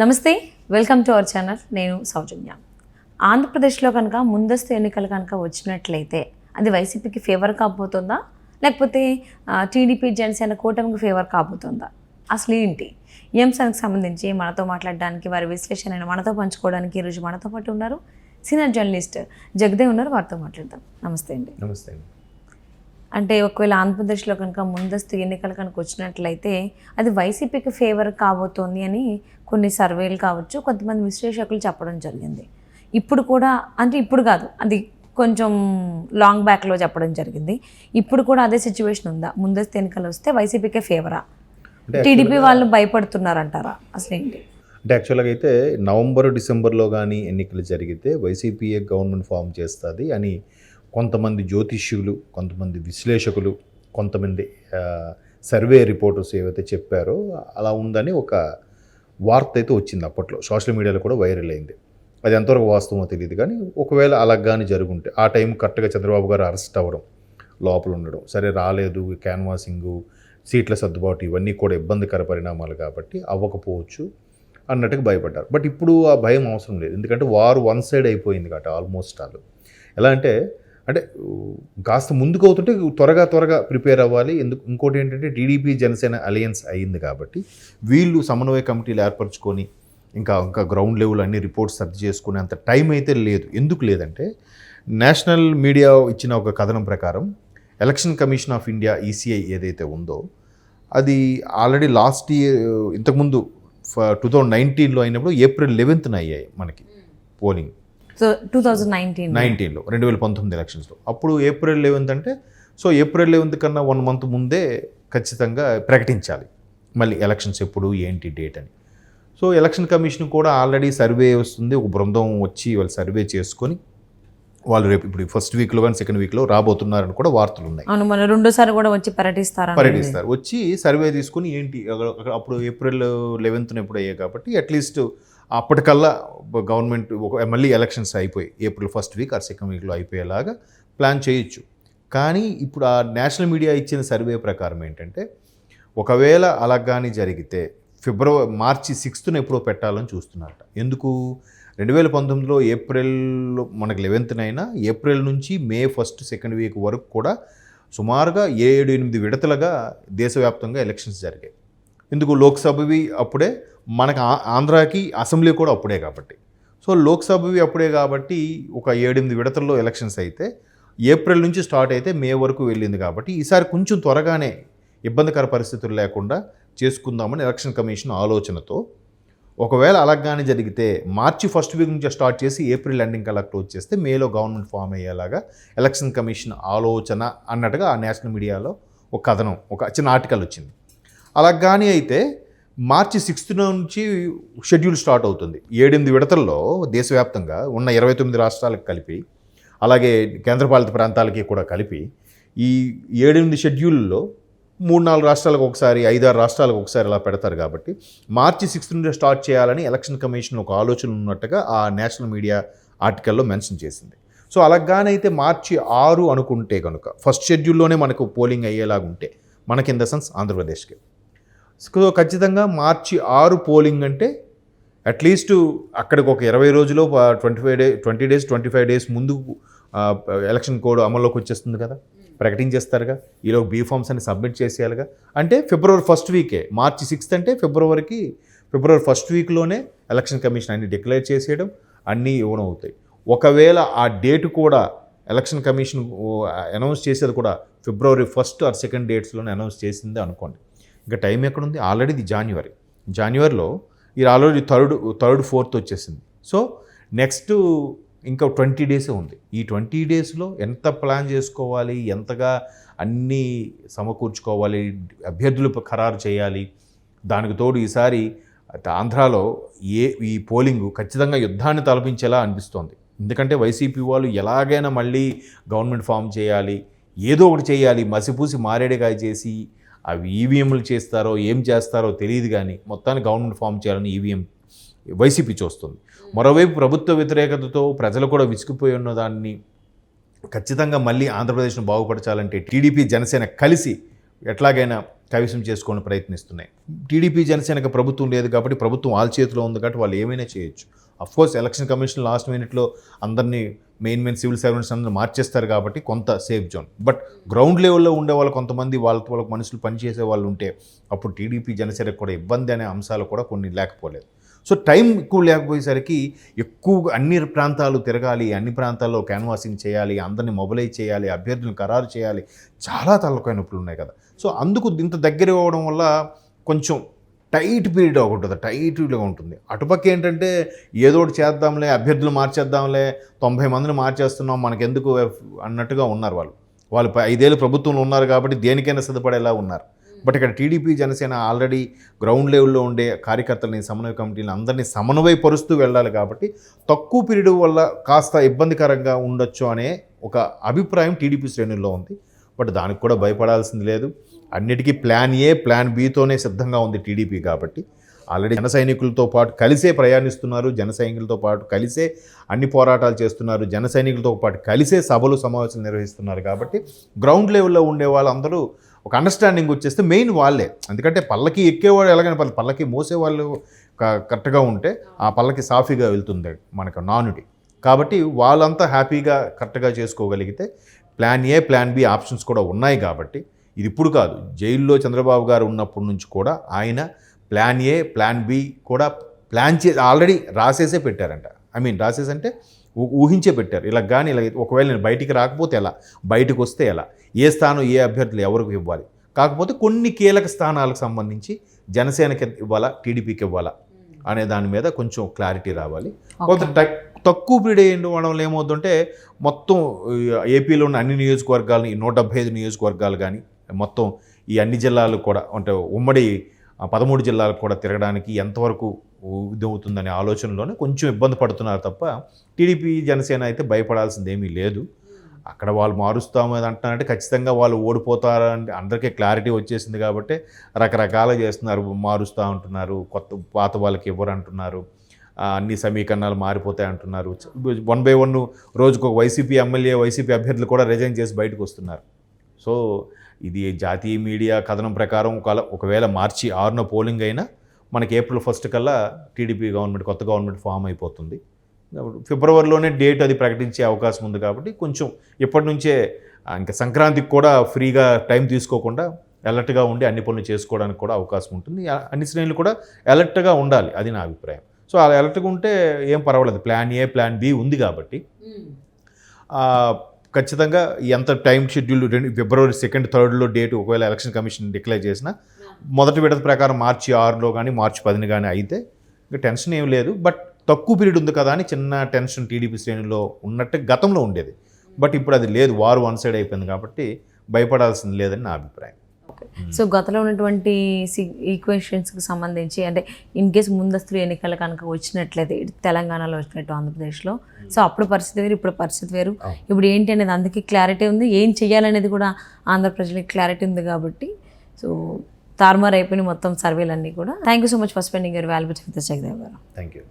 నమస్తే welcome to our channel. నేను సౌజన్య. ఆంధ్రప్రదేశ్లో కనుక ముందస్తు ఎన్నికలు కనుక వచ్చినట్లయితే అది వైసీపీకి ఫేవర్ కాబోతుందా? లేకపోతే టీడీపీ జనసేన కూటమికి ఫేవర్ కాబోతుందా? అసలు ఏంటి? ఈ సంబంధించి మనతో మాట్లాడడానికి వారి విశ్లేషణను మనతో పంచుకోవడానికి ఈరోజు మనతో పాటు ఉన్నారు సీనియర్ జర్నలిస్ట్ జగదే ఉన్నారు. వారితో మాట్లాడదాం. నమస్తే అండి. నమస్తే అండి. అంటే ఒకవేళ ఆంధ్రప్రదేశ్లో కనుక ముందస్తు ఎన్నికలు కనుక వచ్చినట్లయితే అది వైసీపీకి ఫేవర్ కాబోతోంది అని కొన్ని సర్వేలు కావచ్చు కొంతమంది విశ్లేషకులు చెప్పడం జరిగింది. ఇప్పుడు కూడా అంటే ఇప్పుడు కాదు అది కొంచెం లాంగ్ బ్యాక్లో చెప్పడం జరిగింది. ఇప్పుడు కూడా అదే సిచ్యువేషన్ ఉందా? ముందస్తు ఎన్నికలు వస్తే వైసీపీకే ఫేవరా టీడీపీ వాళ్ళు భయపడుతున్నారంటారా? అసలు ఏంటి? అంటే యాక్చువల్గా అయితే నవంబర్ డిసెంబర్లో కానీ ఎన్నికలు జరిగితే వైసీపీఏ గవర్నమెంట్ ఫామ్ చేస్తుంది అని కొంతమంది జ్యోతిష్యులు కొంతమంది విశ్లేషకులు కొంతమంది సర్వే రిపోర్టర్స్ ఏవైతే చెప్పారో అలా ఉందని ఒక వార్త అయితే వచ్చింది అప్పట్లో. సోషల్ మీడియాలో కూడా వైరల్ అయింది. అది ఎంతవరకు వాస్తవమో తెలియదు కానీ ఒకవేళ అలా కానీ జరుగుంటే ఆ టైం కరెక్ట్గా చంద్రబాబు గారు అరెస్ట్ అవ్వడం లోపల ఉండడం సరే రాలేదు క్యాన్వాసింగు సీట్ల సర్దుబాటు ఇవన్నీ కూడా ఇబ్బందికర పరిణామాలు కాబట్టి అవ్వకపోవచ్చు అన్నట్టుగా భయపడ్డారు. బట్ ఇప్పుడు ఆ భయం అవసరం లేదు. ఎందుకంటే వారు వన్ సైడ్ అయిపోయింది కాబట్టి ఆల్మోస్ట్ ఆల్. ఎలా అంటే అంటే కాస్త ముందుకు అవుతుంటే త్వరగా త్వరగా ప్రిపేర్ అవ్వాలి. ఎందుకు ఇంకోటి ఏంటంటే టీడీపీ జనసేన అలయన్స్ అయ్యింది కాబట్టి వీళ్ళు సమన్వయ కమిటీలు ఏర్పరచుకొని ఇంకా ఇంకా గ్రౌండ్ లెవెల్ అన్ని రిపోర్ట్స్ సర్చ్ చేసుకునే అంత టైం అయితే లేదు. ఎందుకు లేదంటే నేషనల్ మీడియా ఇచ్చిన ఒక కథనం ప్రకారం election commission of India ECI ఏదైతే ఉందో అది ఆల్రెడీ లాస్ట్ ఇయర్ ఇంతకుముందు టూ థౌజండ్ నైన్టీన్లో అయినప్పుడు ఏప్రిల్ లెవెన్త్న అయ్యాయి మనకి పోలింగ్. టూ థౌజండ్ నైన్టీన్ నైన్టీన్లో రెండు వేల పంతొమ్మిది ఎలక్షన్స్లో అప్పుడు ఏప్రిల్ లెవెన్త్ అంటే సో ఏప్రిల్ లెవెన్త్ కన్నా వన్ మంత్ ముందే ఖచ్చితంగా ప్రకటించాలి. మళ్ళీ ఎలక్షన్స్ ఎప్పుడు ఏంటి డేట్ అని. సో ఎలక్షన్ కమిషన్ కూడా ఆల్రెడీ సర్వే వస్తుంది. ఒక బృందం వచ్చి వాళ్ళు సర్వే చేసుకొని వాళ్ళు రేపు ఇప్పుడు ఫస్ట్ వీక్లో కానీ సెకండ్ వీక్లో రాబోతున్నారని కూడా వార్తలు ఉన్నాయి. అవును మన రెండోసారి కూడా వచ్చి పర్యటిస్తారా పర్యటిస్తారు. వచ్చి సర్వే తీసుకుని ఏంటి అప్పుడు ఏప్రిల్ లెవెన్త్న ఎప్పుడు అయ్యాయి కాబట్టి అట్లీస్ట్ అప్పటికల్లా గవర్నమెంట్ ఒక మళ్ళీ ఎలక్షన్స్ అయిపోయి April first week or second వీక్లో అయిపోయేలాగా ప్లాన్ చేయొచ్చు. కానీ ఇప్పుడు ఆ నేషనల్ మీడియా ఇచ్చిన సర్వే ప్రకారం ఏంటంటే ఒకవేళ అలా కానీ జరిగితే ఫిబ్రవరి మార్చి సిక్స్త్ను ఎప్పుడో పెట్టాలని చూస్తున్నారట. ఎందుకు? రెండు వేల పంతొమ్మిదిలో ఏప్రిల్ మనకి లెవెన్త్నైనా ఏప్రిల్ నుంచి మే ఫస్ట్ సెకండ్ వీక్ వరకు కూడా సుమారుగా ఏడు ఎనిమిది విడతలుగా దేశవ్యాప్తంగా ఎలక్షన్స్ జరిగాయి. ఎందుకు లోక్సభవి అప్పుడే? మనకు ఆ- ఆంధ్రాకి అసెంబ్లీ కూడా అప్పుడే కాబట్టి. సో లోక్సభవి అప్పుడే కాబట్టి ఒక ఏడెనిమిది విడతల్లో ఎలక్షన్స్ అయితే ఏప్రిల్ నుంచి స్టార్ట్ అయితే మే వరకు వెళ్ళింది కాబట్టి ఈసారి కొంచెం త్వరగానే ఇబ్బందికర పరిస్థితులు లేకుండా చేసుకుందామని ఎలక్షన్ కమిషన్ ఆలోచనతో ఒకవేళ అలాగానే జరిగితే మార్చి ఫస్ట్ వీక్ నుంచి స్టార్ట్ చేసి ఏప్రిల్ ఎండింగ్ కల్లా క్లోజ్ చేస్తే మేలో గవర్నమెంట్ ఫామ్ అయ్యేలాగా ఎలక్షన్ కమిషన్ ఆలోచన అన్నట్టుగా ఆ నేషనల్ మీడియాలో ఒక కథనం ఒక చిన్న ఆర్టికల్ వచ్చింది. అలా కానీ అయితే మార్చి సిక్స్త్ నుంచి షెడ్యూల్ స్టార్ట్ అవుతుంది. ఏడెనిమిది విడతల్లో దేశవ్యాప్తంగా ఉన్న ఇరవై తొమ్మిది రాష్ట్రాలకు కలిపి అలాగే కేంద్రపాలిత ప్రాంతాలకి కూడా కలిపి ఈ ఏడెనిమిది షెడ్యూల్లో మూడు నాలుగు రాష్ట్రాలకు ఒకసారి ఐదారు రాష్ట్రాలకు ఒకసారి అలా పెడతారు కాబట్టి మార్చి సిక్స్త్ నుండి స్టార్ట్ చేయాలని ఎలక్షన్ కమిషన్ ఒక ఆలోచన ఉన్నట్టుగా ఆ నేషనల్ మీడియా ఆర్టికల్లో మెన్షన్ చేసింది. సో అలాగానైతే మార్చి ఆరు అనుకుంటే కనుక ఫస్ట్ షెడ్యూల్లోనే మనకు పోలింగ్ అయ్యేలాగా ఉంటే మనకి ఇన్ ద సెన్స్ ఆంధ్రప్రదేశ్కి. సో ఖచ్చితంగా మార్చి ఆరు పోలింగ్ అంటే అట్లీస్ట్ అక్కడికి ఒక ఇరవై రోజులు twenty five day twenty days twenty five days ముందు ఎలక్షన్ కోడ్ అమల్లోకి వచ్చేస్తుంది కదా? ప్రకటించేస్తారుగా? ఈలోపు బీ ఫామ్స్ అని సబ్మిట్ చేసేయాలిగా? అంటే ఫిబ్రవరి ఫస్ట్ వీకే మార్చి సిక్స్త్ అంటే ఫిబ్రవరికి ఫిబ్రవరి ఫస్ట్ వీక్లోనే ఎలక్షన్ కమిషన్ అన్ని డిక్లేర్ చేసేయడం అన్నీ ఇవ్వడం అవుతాయి. ఒకవేళ ఆ డేట్ కూడా ఎలక్షన్ కమిషన్ అనౌన్స్ చేసేది కూడా ఫిబ్రవరి ఫస్ట్ ఆర్ సెకండ్ డేట్స్లోనే అనౌన్స్ చేసింది అనుకోండి. ఇంకా టైం ఎక్కడుంది? ఆల్రెడీ ఇది జాన్యువరి జాన్యువరిలో ఇది ఆల్రెడీ థర్డ్ థర్డ్ ఫోర్త్ వచ్చేసింది. సో నెక్స్ట్ ఇంకా ట్వంటీ డేసే ఉంది. ఈ ట్వంటీ డేస్లో ఎంత ప్లాన్ చేసుకోవాలి? ఎంతగా అన్నీ సమకూర్చుకోవాలి? అభ్యర్థులు ఖరారు చేయాలి? దానికి తోడు ఈసారి ఆంధ్రాలో ఏ ఈ పోలింగ్ ఖచ్చితంగా యుద్ధాన్ని తలపించేలా అనిపిస్తోంది. ఎందుకంటే వైసీపీ వాళ్ళు ఎలాగైనా మళ్ళీ గవర్నమెంట్ ఫామ్ చేయాలి. ఏదో ఒకటి చేయాలి. మసిపూసి మారేడుకాయ చేసి అవి ఈవీఎంలు చేస్తారో ఏం చేస్తారో తెలియదు కానీ మొత్తాన్ని గవర్నమెంట్ ఫామ్ చేయాలని ఈవీఎం వైసీపీ చూస్తుంది. మరోవైపు ప్రభుత్వ వ్యతిరేకతతో ప్రజలు కూడా విసిగిపోయి ఉన్న దాన్ని ఖచ్చితంగా మళ్ళీ ఆంధ్రప్రదేశ్ను బాగుపరచాలంటే టీడీపీ జనసేన కలిసి ఎట్లాగైనా కైవసం చేసుకోవడానికి ప్రయత్నిస్తున్నాయి. టీడీపీ జనసేనకి ప్రభుత్వం లేదు కాబట్టి ప్రభుత్వం వాళ్ళ చేతిలో ఉంది కాబట్టి వాళ్ళు ఏమైనా చేయొచ్చు. కోర్స్ ఎలక్షన్ కమిషన్ లాస్ట్ మినిట్లో అందరినీ మెయిన్ మెయిన్ సివిల్ సర్వెంట్స్ అందరూ మార్చేస్తారు కాబట్టి కొంత సేఫ్ జోన్. బట్ గ్రౌండ్ లెవెల్లో ఉండే వాళ్ళు కొంతమంది వాళ్ళతో వాళ్ళకి మనుషులు పనిచేసే వాళ్ళు ఉంటే అప్పుడు టీడీపీ జనసేనకు కూడా ఇబ్బంది అనే అంశాలు కూడా కొన్ని లేకపోలేదు. సో టైం ఎక్కువ లేకపోయేసరికి ఎక్కువ అన్ని ప్రాంతాలు తిరగాలి అన్ని ప్రాంతాల్లో క్యాన్వాసింగ్ చేయాలి అందరిని మొబలైజ్ చేయాలి అభ్యర్థులను ఖరారు చేయాలి చాలా తలకాయ నొప్పులు ఉన్నాయి కదా. సో అందుకు ఇంత దగ్గర అవ్వడం వల్ల కొంచెం టైట్ పీరియడ్ ఒకటి ఉంటుంది టైట్గా ఉంటుంది. అటుపక్క ఏంటంటే ఏదో ఒకటి చేద్దాంలే అభ్యర్థులు మార్చేద్దాంలే తొంభై మందిని మార్చేస్తున్నాం మనకెందుకు అన్నట్టుగా ఉన్నారు వాళ్ళు. వాళ్ళు ఐదేళ్ళు ప్రభుత్వంలో ఉన్నారు కాబట్టి దేనికైనా సిద్ధపడేలా ఉన్నారు. బట్ ఇక్కడ టీడీపీ జనసేన ఆల్రెడీ గ్రౌండ్ లెవెల్లో ఉండే కార్యకర్తలని సమన్వయ కమిటీని అందరినీ సమన్వయపరుస్తూ వెళ్ళాలి కాబట్టి తక్కువ పీరియడ్ వల్ల కాస్త ఇబ్బందికరంగా ఉండొచ్చు అనే ఒక అభిప్రాయం టీడీపీ శ్రేణుల్లో ఉంది. బట్ దానికి కూడా భయపడాల్సింది లేదు. అన్నిటికీ ప్లాన్ ఏ ప్లాన్ బితోనే సిద్ధంగా ఉంది టీడీపీ కాబట్టి. ఆల్రెడీ జన సైనికులతో పాటు కలిసే ప్రయాణిస్తున్నారు జన సైనికులతో పాటు కలిసే అన్ని పోరాటాలు చేస్తున్నారు జన సైనికులతో పాటు కలిసే సభలు సమావేశాలు నిర్వహిస్తున్నారు కాబట్టి గ్రౌండ్ లెవెల్లో ఉండే వాళ్ళందరూ ఒక అండర్స్టాండింగ్ వచ్చేస్తే మెయిన్ వాళ్ళే. ఎందుకంటే పల్లకి ఎక్కేవాడు ఎలాగైనా పర్లేదు పల్లకి మోసేవాళ్ళు కరెక్ట్గా ఉంటే ఆ పల్లకి సాఫీగా వెళ్తుంది మనకు నానుడి. కాబట్టి వాళ్ళంతా హ్యాపీగా కరెక్ట్గా చేసుకోగలిగితే plan A plan B options కూడా ఉన్నాయి కాబట్టి ఇది ఇప్పుడు కాదు. జైల్లో చంద్రబాబు గారు ఉన్నప్పటి నుంచి కూడా ఆయన ప్లాన్ ఏ ప్లాన్ బి కూడా ప్లాన్ చే ఆల్రెడీ రాసేసే పెట్టారంట. ఐ మీన్ రాసేసి అంటే ఊహించే పెట్టారు. ఇలా కానీ ఇలా ఒకవేళ నేను బయటికి రాకపోతే ఎలా? బయటకు వస్తే ఎలా? ఏ స్థానం ఏ అభ్యర్థులు ఎవరికి ఇవ్వాలి? కాకపోతే కొన్ని కీలక స్థానాలకు సంబంధించి జనసేనకి ఇవ్వాలా టీడీపీకి ఇవ్వాలా అనే దాని మీద కొంచెం క్లారిటీ రావాలి. కొంత తక్కువ పీరియడ్ ఉండడం వల్ల ఏమవుతుందంటే మొత్తం ఏపీలో ఉన్న అన్ని నియోజకవర్గాలని నూట డెబ్బై ఐదు నియోజకవర్గాలు కానీ మొత్తం ఈ అన్ని జిల్లాలు కూడా అంటే ఉమ్మడి పదమూడు జిల్లాలకు కూడా తిరగడానికి ఎంతవరకు ఇది అవుతుందనే ఆలోచనలోనే కొంచెం ఇబ్బంది పడుతున్నారు తప్ప టీడీపీ జనసేన అయితే భయపడాల్సింది ఏమీ లేదు. అక్కడ వాళ్ళు మారుస్తాము అని అంటున్నారంటే ఖచ్చితంగా వాళ్ళు ఓడిపోతారంటే అందరికీ క్లారిటీ వచ్చేసింది కాబట్టి రకరకాలు చేస్తున్నారు మారుస్తూ ఉంటున్నారు కొత్త పాత వాళ్ళకి ఇవ్వరు అంటున్నారు అన్ని సమీకరణాలు మారిపోతాయి అంటున్నారు. వన్ బై వన్ రోజుకు ఒక వైసీపీ ఎమ్మెల్యే వైసీపీ అభ్యర్థులు కూడా రిజైన్ చేసి బయటకు వస్తున్నారు. సో ఇది జాతీయ మీడియా కథనం ప్రకారం ఒకవేళ మార్చి ఆరున పోలింగ్ అయినా మనకి ఏప్రిల్ ఫస్ట్ కల్లా టీడీపీ గవర్నమెంట్ కొత్త గవర్నమెంట్ ఫామ్ అయిపోతుంది. ఫిబ్రవరిలోనే డేట్ అది ప్రకటించే అవకాశం ఉంది కాబట్టి కొంచెం ఇప్పటి నుంచే ఇంకా సంక్రాంతికి కూడా ఫ్రీగా టైం తీసుకోకుండా అలర్ట్గా ఉండి అన్ని పనులు చేసుకోవడానికి కూడా అవకాశం ఉంటుంది. అన్ని శ్రేణులు కూడా అలర్ట్గా ఉండాలి అది నా అభిప్రాయం. సో అలా అలర్ట్గా ఉంటే ఏం పర్వాలేదు. ప్లాన్ ఏ ప్లాన్ బి ఉంది కాబట్టి. ఖచ్చితంగా ఎంత టైం షెడ్యూల్ రెండు ఫిబ్రవరి సెకండ్ థర్డ్లో డేట్ ఒకవేళ ఎలక్షన్ కమిషన్ డిక్లేర్ చేసినా మొదటి విడత ప్రకారం మార్చి ఆరులో కానీ మార్చి పదిని కానీ అయితే ఇంకా టెన్షన్ ఏం లేదు. బట్ తక్కువ పీరియడ్ ఉంది కదా అని చిన్న టెన్షన్ టీడీపీ శ్రేణిలో ఉన్నట్టు గతంలో ఉండేది. బట్ ఇప్పుడు అది లేదు. వారు వన్ సైడ్ అయిపోయింది కాబట్టి భయపడాల్సింది లేదని నా అభిప్రాయం. సో గతంలో ఉన్నటువంటి ఈక్వేషన్స్కి సంబంధించి అంటే ఇన్ కేస్ ముందస్తు ఎన్నికలు కనుక వచ్చినట్లయితే తెలంగాణలో వచ్చినట్టు ఆంధ్రప్రదేశ్లో. సో అప్పుడు పరిస్థితి వేరు ఇప్పుడు పరిస్థితి వేరు. ఇప్పుడు ఏంటి అనేది అందుకే క్లారిటీ ఉంది. ఏం చేయాలనేది కూడా ఆంధ్ర ప్రజలకి క్లారిటీ ఉంది కాబట్టి. సో తారుమారు అయిపోయిన మొత్తం సర్వేలన్నీ కూడా. Thank you so much for spending your valuable with Jagadev garu. Thank you